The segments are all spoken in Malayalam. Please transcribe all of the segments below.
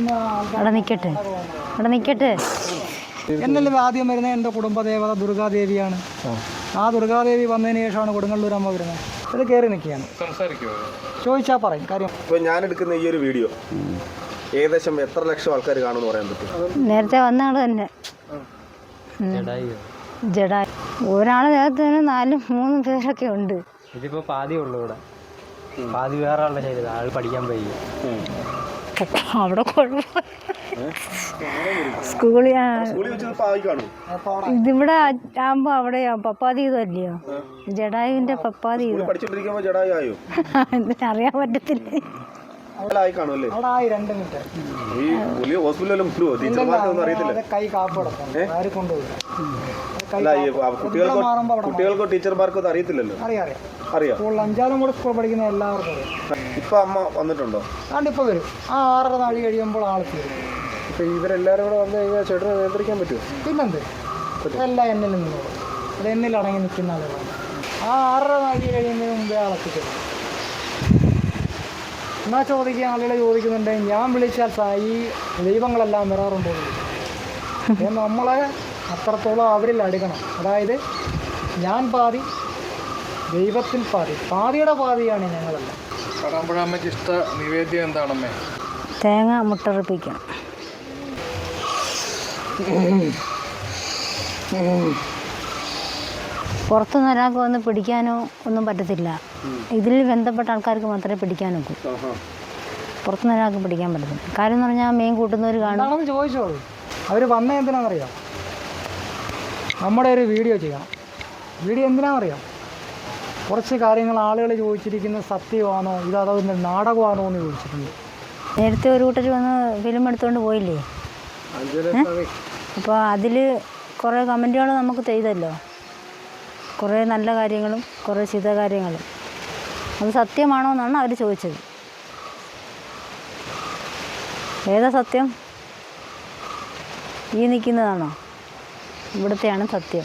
അവിടെ നിൽക്കട്ടെ അവിടെ നിൽക്കട്ടെ എന്നല്ലേ ആദ്യം വരുന്നത്? എന്റെ കുടുംബദേവത ദുർഗാദേവിയാണ്. ആ. ദുർഗാദേവി വന്നതിന് ശേഷമാണ് കൊടുങ്ങല്ലൂർ അമ്മ വരുന്നത്. ഇത് കയറി നിൽക്കുകയാണ്. ചോദിച്ചാൽ പറയും. കാര്യം ഇപ്പോൾ ഞാൻ എടുക്കുന്ന ഈ ഒരു വീഡിയോ ഏകദേശം എത്ര ലക്ഷം ആൾക്കാർ കാണുമെന്ന് പറയാൻ പറ്റും? നേരത്തെ വന്ന ആൾ തന്നെ. ജഡാ ഒരാൾ തന്നെ നാലും മൂന്നും പേരൊക്കെ ഉണ്ട്. ഇതിപ്പോ പാതി ഉള്ളു ഇവിടെ. പാതി വേറെ ആളുടെ ശരീരം ആൾ പഠിക്കാൻ പോയി. അവിടെ സ്കൂളിൽ ഇതിവിടെ ആകുമ്പോ അവിടെ പപ്പാതീതല്ലയോ ജഡായുവിന്റെ ജഡായുവിന്റെ പപ്പാതി ഇത്. പഠിച്ചോണ്ടിരിക്കുമ്പോൾ ജഡായി ആയോ? അറിയാൻ പറ്റത്തില്ല. ഹോസ്പിറ്റലിലും കൈ കാപ്പ് കിടക്കും മാറുമ്പോൾ കുട്ടികൾക്കോ ടീച്ചർമാർക്കോ അത് അറിയത്തില്ലല്ലോ? അറിയാം അറിയാം. അറിയാം. സ്കൂളിൽ അഞ്ചാലും കൂടെ സ്കൂൾ പഠിക്കുന്ന എല്ലാവർക്കും അറിയാം. ഇപ്പൊ അമ്മ വന്നിട്ടുണ്ടോ? അതുകൊണ്ട് ഇപ്പോൾ വരും. ആ ആറര നാഴി കഴിയുമ്പോൾ ആൾ തീരും. ഇപ്പൊ ഇവരെല്ലാരും കൂടെ വന്നു കഴിഞ്ഞാൽ ചേട്ടനെ നിയന്ത്രിക്കാൻ പറ്റുമോ പിന്നെന്ത്? എല്ലാം എന്നിൽ നിന്നോളും. അത് എന്നിൽ അടങ്ങി നിൽക്കുന്ന ആളുകളാണ്. ആ ആറര നാഴി കഴിയുന്നതിന് മുമ്പേ ആളെത്തിക്കും എന്നാ ചോദിക്കാൻ ആളുകൾ ചോദിക്കുന്നുണ്ടെങ്കിൽ ഞാൻ വിളിച്ചാൽ ഈ ദൈവങ്ങളെല്ലാം വരാറുണ്ടോ? നമ്മളെ അത്രത്തോളം അവരിൽ അടുക്കണം. അതായത് ഞാൻ പാതി ദൈവത്തിൽ പാതി. പാതിയുടെ പാതിയാണ് ഞങ്ങളെല്ലാം. ഇഷ്ട നിവേദ്യം എന്താണമ്മേ തേങ്ങ മുട്ടറിപ്പിക്കണം പുറത്തുനിന്ന് ഒരാൾക്ക് വന്ന് പിടിക്കാനോ ഒന്നും പറ്റത്തില്ല. ഇതിൽ ബന്ധപ്പെട്ട ആൾക്കാർക്ക് മാത്രമേ പിടിക്കാനൊക്കൂ പുറത്തുനിന്ന് ഒരാൾക്ക് പിടിക്കാൻ പറ്റത്തില്ല. കാര്യം എന്ന് പറഞ്ഞാൽ മീൻ കൂട്ടുന്നവർ കാണും. ചോദിച്ചോളൂ. അവർ വന്ന എന്തിനാണെന്നറിയാം നമ്മുടെ ഒരു വീഡിയോ ചെയ്യണം. വീഡിയോ എന്തിനാണെന്നറിയാം കുറച്ച് കാര്യങ്ങൾ ആളുകൾ ചോദിച്ചിരിക്കുന്ന സത്യമാണോ? ഇത് അതോ നാടകമാണോ എന്ന് ചോദിച്ചിട്ടുണ്ട്. നേരത്തെ ഒരു കൂട്ടർ വന്ന് ഫിലിം എടുത്തുകൊണ്ട് പോയില്ലേ? അപ്പോൾ അതിൽ കുറേ കമന്റുകൾ നമുക്ക് ചെയ്തല്ലോ. കുറേ നല്ല കാര്യങ്ങളും കുറേ ചീത്ത കാര്യങ്ങളും. അത് സത്യമാണോ എന്നാണ് അവർ ചോദിച്ചത്. ഏതാ സത്യം? ഈ നിൽക്കുന്നതാണോ ഇവിടുത്തെയാണ് സത്യം.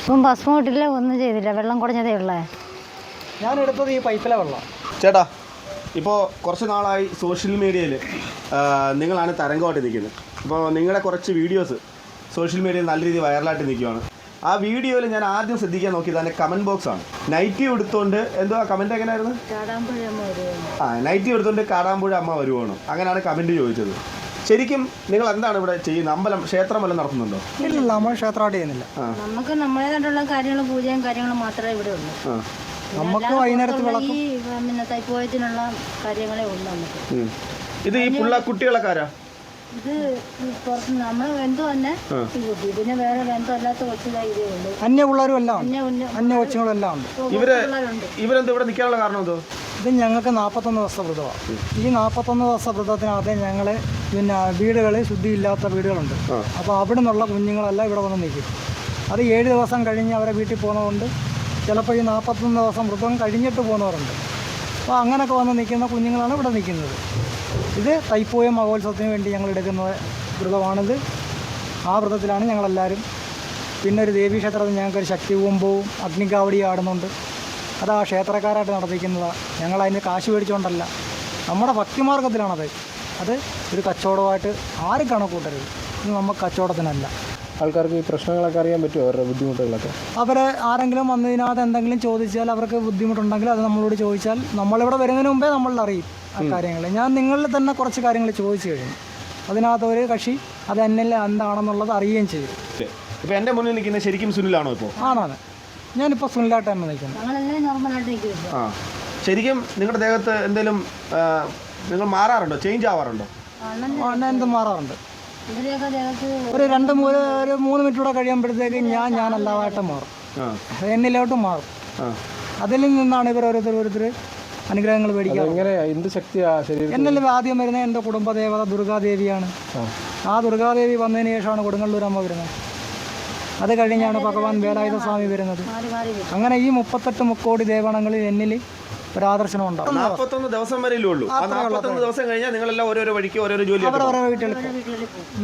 ഇപ്പം ഭസ്മം ഇട്ടില്ല ഒന്നും ചെയ്തില്ല. വെള്ളം കുറഞ്ഞതേ ഉള്ളേ? ഞാൻ എടുത്തത് ഈ പൈപ്പിലെ വെള്ളം. ചേട്ടാ ഇപ്പോൾ കുറച്ച് നാളായി സോഷ്യൽ മീഡിയയിൽ നിങ്ങളാണ് തരംഗമായിട്ട് നിൽക്കുന്നത്. അപ്പോൾ നിങ്ങളുടെ കുറച്ച് വീഡിയോസ് സോഷ്യൽ മീഡിയയിൽ നല്ല രീതിയിൽ വൈറലായിട്ട് നിൽക്കുകയാണ് ആ വീഡിയോയിൽ ഞാൻ ആദ്യം ശ്രദ്ധിക്കാൻ നോക്കിയത് അതിന്റെ കമന്റ് ബോക്സ് ആണ്. നൈറ്റി എടുത്തുകൊണ്ട് എന്തോ ആ കമന്റ് എങ്ങനെയായിരുന്നു ആ നൈറ്റി എടുത്തുകൊണ്ട് കാടാമ്പുഴ അമ്മ വരുവാണ്. അങ്ങനെയാണ് കമന്റ് ചോദിച്ചത്. ശരിക്കും നിങ്ങൾ എന്താണ് ഇവിടെ ചെയ്യുന്നത്? അമ്പലം ക്ഷേത്രം വല്ലതും നടത്തുന്നുണ്ടോ? ഇല്ല നമ്മൾ ക്ഷേത്രമായിട്ട് ചെയ്യുന്നില്ല. നമുക്ക് നമ്മളേതായിട്ടുള്ള കാര്യങ്ങളും പൂജയും കാര്യങ്ങളും മാത്രമേ ഇവിടെ ഉള്ളൂ. നമുക്ക് വൈകുന്നേരത്ത് വിളക്കും. ഈ പിന്നെ തൈപ്പോയത്തിനുള്ള കാര്യങ്ങളേ ഉള്ളൂ നമുക്ക്. ഇത് ഈ പുള്ള കുട്ടികളൊക്കെ ആരാ? ഇത് പുറത്ത് നമ്മൾ ബന്ധു തന്നെ. ഇതിനെ കുട്ടി പിന്നെ വേറെ ബന്ധമല്ലാത്ത അല്ലാത്ത ഇതേ ഉള്ളൂ. അന്യ പിള്ളേരും എല്ലാം ഉണ്ട്. പിന്നെ ഉന്ന അന്യ കൊച്ചുങ്ങളും എല്ലാം ഉണ്ട്. ഇവർ പിള്ളേരുണ്ട് ഇവരെന്താ ഇവിടെ നിൽക്കാനുള്ള കാരണം എന്തോ? ഇത് ഞങ്ങൾക്ക് നാൽപ്പത്തൊന്ന് ദിവസത്തെ വ്രതമാണ്. ഈ നാൽപ്പത്തൊന്ന് ദിവസത്തെ വ്രതത്തിനകത്ത് ഞങ്ങൾ പിന്നെ വീടുകളിൽ ശുദ്ധിയില്ലാത്ത വീടുകളുണ്ട്. അപ്പോൾ അവിടെ നിന്നുള്ള കുഞ്ഞുങ്ങളെല്ലാം ഇവിടെ വന്ന് നിൽക്കും. അത് ഏഴ് ദിവസം കഴിഞ്ഞ് അവരെ വീട്ടിൽ പോകുന്നതുകൊണ്ട് ചിലപ്പോൾ ഈ നാൽപ്പത്തൊന്ന് ദിവസം വ്രതം കഴിഞ്ഞിട്ട് പോകുന്നവരുണ്ട്. അപ്പോൾ അങ്ങനെയൊക്കെ വന്ന് നിൽക്കുന്ന കുഞ്ഞുങ്ങളാണ് ഇവിടെ നിൽക്കുന്നത്. ഇത് തൈപ്പൂയ മഹോത്സവത്തിന് വേണ്ടി ഞങ്ങൾ എടുക്കുന്ന വ്രതമാണിത്. ആ വ്രതത്തിലാണ് ഞങ്ങളെല്ലാവരും. പിന്നെ ഒരു ദേവീക്ഷേത്രത്തിൽ ഞങ്ങൾക്കൊരു ശക്തി കുമ്പവും അഗ്നികാവടി ആടുന്നുണ്ട്. അത് ആ ക്ഷേത്രക്കാരായിട്ട് നടത്തിക്കുന്നതാണ് ഞങ്ങൾ അതിന് കാശ് മേടിച്ചുകൊണ്ടല്ല നമ്മുടെ ഭക്തിമാർഗത്തിലാണത് അത് ഒരു കച്ചവടമായിട്ട് ആരും കണക്കൂട്ടരുത്. ഇത് നമുക്ക് കച്ചവടത്തിനല്ല. ആൾക്കാർക്ക് ഈ പ്രശ്നങ്ങളൊക്കെ അറിയാൻ പറ്റുമോ? അവരുടെ ബുദ്ധിമുട്ടുകളൊക്കെ? അവരെ ആരെങ്കിലും വന്നതിനകത്ത് എന്തെങ്കിലും ചോദിച്ചാൽ അവർക്ക് ബുദ്ധിമുട്ടുണ്ടെങ്കിൽ അത് നമ്മളോട് ചോദിച്ചാൽ നമ്മളിവിടെ വരുന്നതിന് മുമ്പേ നമ്മൾ അറിയും ആ കാര്യങ്ങൾ ഞാൻ നിങ്ങളിൽ തന്നെ കുറച്ച് കാര്യങ്ങൾ ചോദിച്ചു കഴിഞ്ഞു. അതിനകത്ത് ഒരു കക്ഷി അത് എന്നിൽ എന്താണെന്നുള്ളത് അറിയുകയും ചെയ്യും ഇപ്പൊ എന്റെ മുന്നിൽ നിൽക്കുന്ന ശരിക്കും സുനിലാണോ ഇപ്പോൾ ആണാണ്. ഞാനിപ്പോൾ ഫുള്ളായിട്ടാണ് തന്നെ നിൽക്കുന്നത് ഞങ്ങളെല്ലാം നോർമലായിട്ട് നിൽക്കുമല്ലോ ആ. ശരിക്കും നിങ്ങളുടെ ദേഹത്ത് എന്തെങ്കിലും നിങ്ങൾ മാറാറുണ്ടോ? ചേഞ്ച് ആവാറുണ്ടോ? എന്ത് മാറാറുണ്ട്. ഒരു രണ്ട് മൂന്ന് ഒരു മൂന്ന് മിനിറ്റ് കൂടെ കഴിയുമ്പോഴത്തേക്ക് ഞാൻ ഞാനല്ലാതായിട്ട് മാറും. ആ. എന്നിലോട്ട് മാറും. ആ. അതിൽ നിന്നാണ് ഇവർ ഓരോരുത്തർ ഓരോരുത്തർ അനുഗ്രഹങ്ങൾ മേടിക്കുക എന്ത് ശക്തിയാ എന്നിൽ ആദ്യം വരുന്നത് എന്റെ കുടുംബദേവത ദുർഗാദേവിയാണ്. ആ. ദുർഗാദേവി വന്നതിന് ശേഷമാണ് കൊടുങ്ങല്ലൂരമ്മ വരുന്നത്. അത് കഴിഞ്ഞാണ് ഭഗവാൻ വേലായുധ സ്വാമി വരുന്നത് അങ്ങനെ ഈ മുപ്പത്തെട്ട് മുക്കോടി ദേവണങ്ങളിൽ എന്നിൽ ഒരു ആദർശനം ഉണ്ടാവും നാൽപ്പത്തൊന്ന് ദിവസം വരെയല്ലേ ഉള്ളൂ. ആ നാൽപ്പത്തൊന്ന് ദിവസം കഴിഞ്ഞാൽ നിങ്ങളെല്ലാം ഓരോരോ വഴിക്ക് ഓരോരോ ജോലി അവരെ അവരെ വീട്ടിൽ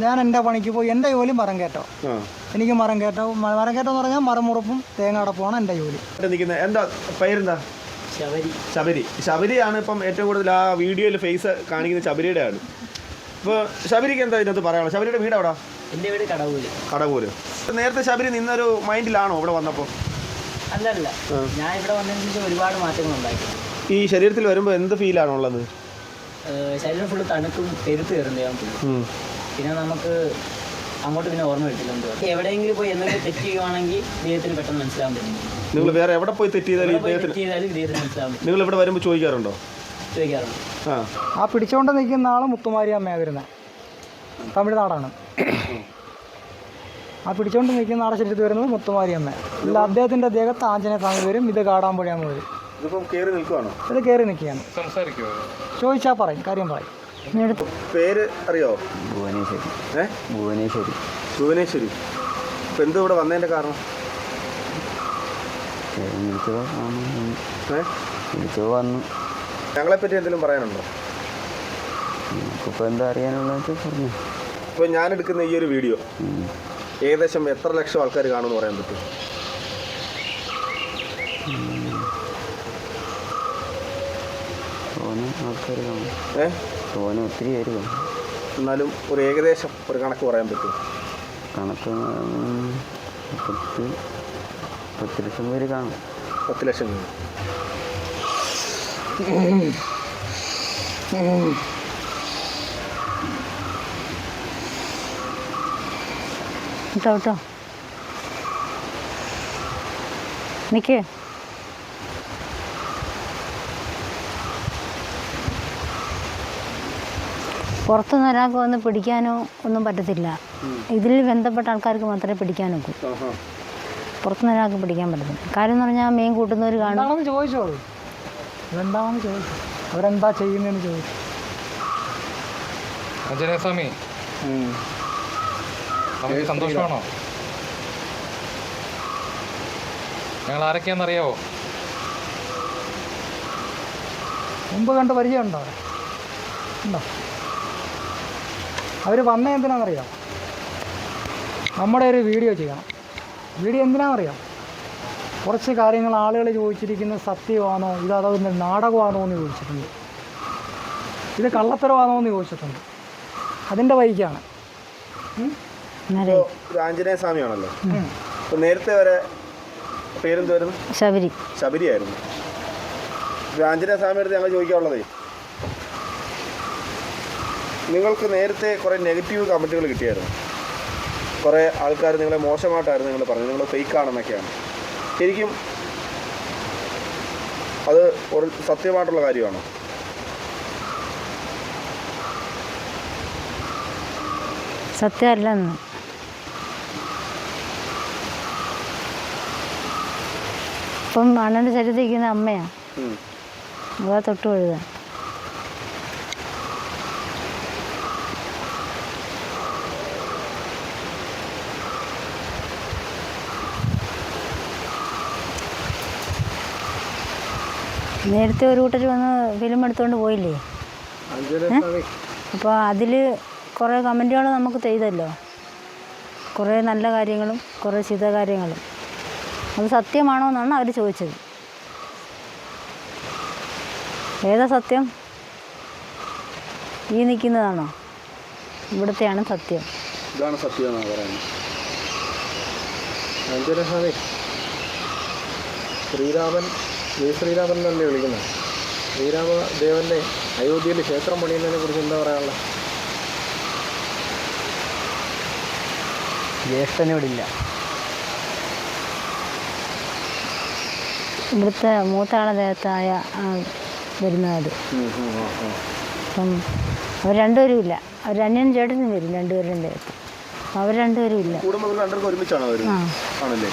ഞാൻ എന്റെ പണിക്ക് പോയി എന്റെ ജോലി മരം കേട്ടോ എനിക്ക് മരം കേട്ടോ മരം കേട്ടോ എന്ന് പറഞ്ഞാൽ മരമുറപ്പും തേങ്ങ അടപ്പുമാണ് എന്റെ ജോലി. ഇവിടെ നിൽക്കുന്ന എന്താ പേരെന്താ? ശബരി. ശബരി. ശബരിയാണ് ഇപ്പം ഏറ്റവും കൂടുതൽ ആ വീഡിയോയിൽ ഫേസ് കാണിക്കുന്ന ശബരിയുടെ ആണ് ഇപ്പോൾ ശബരിക്ക് എന്താ ഇതിനകത്ത് പറയാനുള്ളത്? ശബരിയുടെ വീട് അവിടെ എന്റെ വീട് കടവൂര്. കടകൂര് നേരത്തെ ശബരി നിന്നൊരു മൈൻഡിലാണോ ഇവിടെ വന്നപ്പോൾ അല്ലല്ല. ഞാൻ ഇവിടെ വന്നതിന് ഒരുപാട് മാറ്റങ്ങൾ ഉണ്ടാക്കി ഈ ശരീരത്തിൽ വരുമ്പോൾ എന്ത് ഫീലാണോ ഉള്ളത്? ശരീരം ഫുള്ള് തണുക്കും പെരുത്ത് കയറുന്നത് പിന്നെ നമുക്ക് അങ്ങോട്ട് പിന്നെ ഓർമ്മ കിട്ടില്ല എവിടെയെങ്കിലും പോയി എന്തെങ്കിലും തെറ്റ് ചെയ്യുവാണെങ്കിൽ ദൈവത്തിന് പെട്ടെന്ന് മനസ്സിലാവും പറ്റും. നിങ്ങൾ വേറെ എവിടെ പോയി തെറ്റ് ചെയ്താലും നിങ്ങൾ ഇവിടെ വരുമ്പോൾ ചോദിക്കാറുണ്ടോ? ചോദിക്കാറുണ്ട് ആ. പിടിച്ചുകൊണ്ട് നിൽക്കുന്ന ആൾ മുത്തുമാരി അമ്മയാ വരുന്നത് തമിഴ്നാടാണ്. ആ പിടിച്ചുകൊണ്ട് നിൽക്കുന്ന ആളെ ശരീരത്തിൽ വരുന്നത് മുത്തുമാരി അമ്മ. ഇല്ല അദ്ദേഹത്തിന്റെ ദേഹത്ത് ആഞ്ജനേയ സ്വാമി വരും. ഇത് കാടാൻ വരും. ഇതിപ്പം കയറി നിൽക്കുവാണോ? ഇത് കയറി നിൽക്കുകയാണ്. ചോദിച്ചാ ചോദിച്ചാൽ പറയും കാര്യം പറയും. പേര് അറിയോ? ഭുവനേശ്വരി. ഏ? ഭുവനേശ്വരി. ഭുവനേശ്വരി. ഇപ്പം എന്ത് ഇവിടെ വന്നതിന്റെ കാരണം? വിളിച്ചോ വന്നു. ഞങ്ങളെപ്പറ്റി എന്തെങ്കിലും പറയാനുണ്ടോ? നമുക്കിപ്പോൾ എന്താ അറിയാനുള്ളത് പറഞ്ഞു. ഇപ്പോൾ ഞാൻ എടുക്കുന്ന ഈ ഒരു വീഡിയോ ഏകദേശം എത്ര ലക്ഷം ആൾക്കാർ കാണുമെന്ന് പറയാൻ പറ്റും? തോനെ ആൾക്കാർ കാണും. ഏ? തോനെ ഒത്തിരി പേര് കാണും. എന്നാലും ഒരു ഏകദേശം ഒരു കണക്ക് പറയാൻ പറ്റും. കണക്ക് പത്ത് പത്ത് ലക്ഷം പേര് കാണും. പത്ത് ലക്ഷം രൂപ വിട്ടോ വിട്ടോ നിൽക്കേ പുറത്തുനിന്ന് ഒരാൾക്ക് വന്ന് പിടിക്കാനോ ഒന്നും പറ്റത്തില്ല. ഇതിൽ ബന്ധപ്പെട്ട ആൾക്കാർക്ക് മാത്രമേ പിടിക്കാനൊക്കൂ. പുറത്തുനിന്ന് ഒരാൾക്ക് പിടിക്കാൻ പറ്റത്തില്ല. കാര്യം എന്ന് പറഞ്ഞാൽ മീൻ കൂട്ടുന്നവർ കാണും. ചോദിച്ചോളൂ. ഇതെന്താണെന്ന് ചോദിച്ചു. അവരെന്താ ചെയ്യുന്നതെന്ന് ചോദിച്ചു. അഞ്ജനേയസ്വാമി നമുക്ക് സന്തോഷമാണോ? ഞങ്ങൾ ആരൊക്കെയാണെന്നറിയാവോ മുമ്പ് കണ്ട് പരിചയമുണ്ടോ? ഉണ്ടോ? അവർ വന്ന എന്തിനാണെന്നറിയാം നമ്മുടെ ഒരു വീഡിയോ ചെയ്യണം. വീഡിയോ എന്തിനാണെന്നറിയാം? കുറച്ച് കാര്യങ്ങൾ ആളുകൾ ചോദിച്ചിരിക്കുന്നത് സത്യമാണോ ഇത് അതോ നാടകമാണോ എന്ന് ചോദിച്ചിട്ടുണ്ട്. ഇത് കള്ളത്തരമാണോ എന്ന് ചോദിച്ചിട്ടുണ്ട്. അതിന്റെ വൈക്കാണ് ആഞ്ജനേയ സ്വാമിയാണല്ലോ. നേരത്തെ വരെ പേരെന്തായിരുന്നു ശബരി. ശബരിയായിരുന്നു ആഞ്ജനേയ സ്വാമിയുടെ ഞങ്ങൾ ചോദിക്കാനുള്ളതേ. നിങ്ങൾക്ക് നേരത്തെ കുറേ നെഗറ്റീവ് കമന്റുകൾ കിട്ടിയായിരുന്നു. കുറേ ആൾക്കാർ നിങ്ങളെ മോശമായിട്ടായിരുന്നു നിങ്ങൾ പറഞ്ഞത്. നിങ്ങൾ ഫേക്ക് ആണെന്നൊക്കെയാണ്. ശരിക്കും അത് ഒരു സത്യമായിട്ടുള്ള കാര്യമാണോ. സത്യമല്ലെന്ന്. ഇപ്പം അണ്ണന്റെ ശരീരത്തിൽ ഇരിക്കുന്ന അമ്മയാണ്. അതാ തൊട്ട് നേരത്തെ ഒരു കൂട്ടർ വന്ന് ഫിലിം എടുത്തുകൊണ്ട് പോയില്ലേ? അപ്പോൾ അതിൽ കുറേ കമന്റുകൾ നമുക്ക് ചെയ്തല്ലോ. കുറേ നല്ല കാര്യങ്ങളും കുറേ ചീത്ത കാര്യങ്ങളും. അത് സത്യമാണോ എന്നാണ് അവർ ചോദിച്ചത്. ഏതാ സത്യം? ഈ നിൽക്കുന്നതാണോ ഇവിടുത്തെയാണ് സത്യം. ഇതാണ് സത്യം എന്നാണ് പറയുന്നത്. ശ്രീരാമൻ ജയ ശ്രീരാമൻ എന്നല്ലേ വിളിക്കുന്നത്? ശ്രീരാമദേവന്റെ അയോധ്യയിൽ ക്ഷേത്രം പണിയുന്നതിനെ കുറിച്ച് എന്താ പറയാനുള്ളത്? ജ്യേഷ്ഠനോടില്ല. ഇവിടുത്തെ മൂത്താളെ ദേഹത്തായ വരുന്നത് അപ്പം അവർ രണ്ടുപേരും ഇല്ല. അവർ അന്യനും ചേട്ടനും വരും രണ്ടുപേരും ദേഹത്ത് അവർ രണ്ടുപേരും ഇല്ല. ഒരുമിച്ചാണോ ആ. ആണല്ലേ?